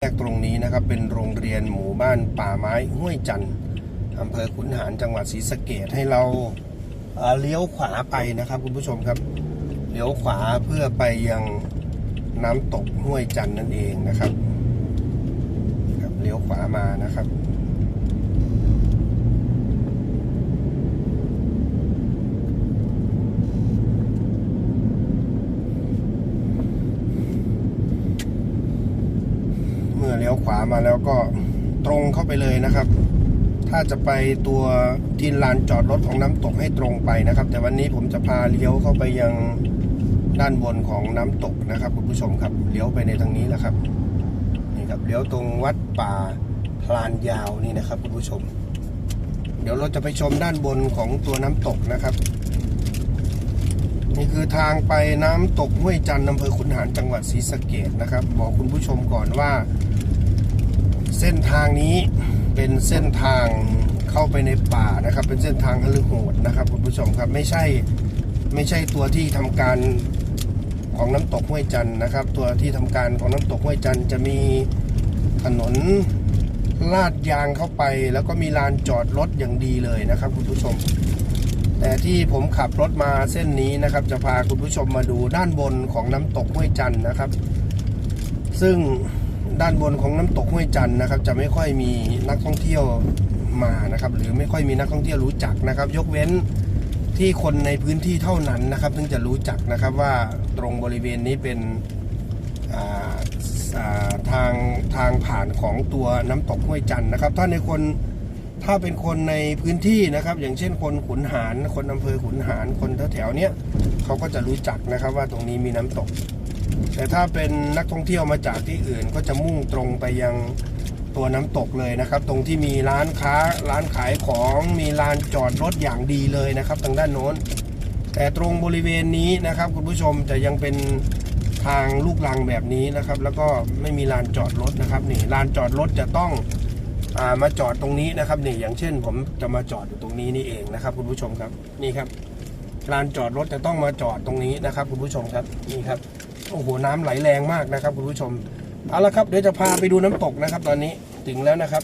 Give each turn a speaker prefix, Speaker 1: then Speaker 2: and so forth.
Speaker 1: แยกตรงนี้นะครับเป็นโรงเรียนหมู่บ้านป่าไม้ห้วยจันทร์อำเภอขุนหารจังหวัดศรีสะเกดให้เราเลี้ยวขวาไปนะครับคุณผู้ชมครับเลี้ยวขวาเพื่อไปยังน้ำตกห้วยจันทร์นั่นเองนะครับครับเลี้ยวขวามานะครับ มื่อเลี้ยวขวามาแล้วก็ตรงเข้าไปเลยนะครับ ถ้าจะไปตัวทินลานจอดรถของน้ำตกให้ตรงไปนะครับ แต่วันนี้ผมจะพาเลี้ยวเข้าไปยังด้านบนของน้ำตกนะครับคุณผู้ชมครับเลี้ยวไปในทางนี้แหละครับนี่ครับเลี้ยวตรงวัดป่าพลานยาวนี่นะครับคุณผู้ชม เดี๋ยวเราจะไปชมด้านบนของตัวน้ำตกนะครับ นี่คือทางไปน้ำตกห้วยจันทร์อำเภอขุนหารจังหวัดศรีสะเกดนะครับ บอกคุณผู้ชมก่อนว่า เส้นทางนี้เป็นเส้นทางเข้าไปในป่านะครับ เป็นเส้นทางฮลึโหดนะครับคุณผู้ชมครับไม่ใช่ไม่ใช่ตัวที่ทำการของน้ำตกห้วยจันนะครับ ตัวที่ทำการของน้ำตกห้วยจันจะมีถนนลาดยางเข้าไป แล้วก็มีลานจอดรถอย่างดีเลยนะครับคุณผู้ชม แต่ที่ผมขับรถมาเส้นนี้นะครับ จะพาคุณผู้ชมมาดูด้านบนของน้ำตกห้วยจันนะครับ ซึ่ง ด้านบนของน้ำตกห้วยจันนะครับ จะไม่ค่อยมีนักท่องเที่ยวมานะครับ หรือไม่ค่อยมีนักท่องเที่ยวรู้จักนะครับ ยกเว้นที่คนในพื้นที่เท่านั้นนะครับถึงจะรู้จักนะครับว่าตรงบริเวณนี้เป็นาาทางทางผ่านของตัวน้ำตกห้วยจันนะครับ ถ้าในคนถ้าเป็นคนในพื้นที่นะครับ อย่างเช่นคนขุนหารคนอำเภอขุนหารคนแถวๆเนี้ยเขาก็จะรู้จักนะครับว่าตรงนี้มีน้ำตก แต่ถ้าเป็นนักท่องเที่ยวมาจากที่อื่นก็จะมุ่งตรงไปยังตัวน้ำตกเลยนะครับ ตรงที่มีร้านค้าร้านขายของมีลานจอดรถอย่างดีเลยนะครับทางด้านโน้น แต่ตรงบริเวณนี้นะครับ คุณผู้ชมจะยังเป็นทางลูกลังแบบนี้นะครับ แล้วก็ไม่มีลานจอดรถนะครับนี่ลานจอดรถจะต้องอามาจอดตรงนี้นะครับนี่อย่างเช่น ผมจะมาจอดอยู่ตรงนี้นี่เองนะครับ คุณผู้ชมครับนี่ครับลานจอดรถจะต้องมาจอดตรงนี้นะครับ คุณผู้ชมครับนี่ครับ โอ้โหน้ำไหลแรงมากนะครับคุณผู้ชมเอาละครับเดี๋ยวจะพาไปดูน้ำตกนะครับ ตอนนี้ถึงแล้วนะครับ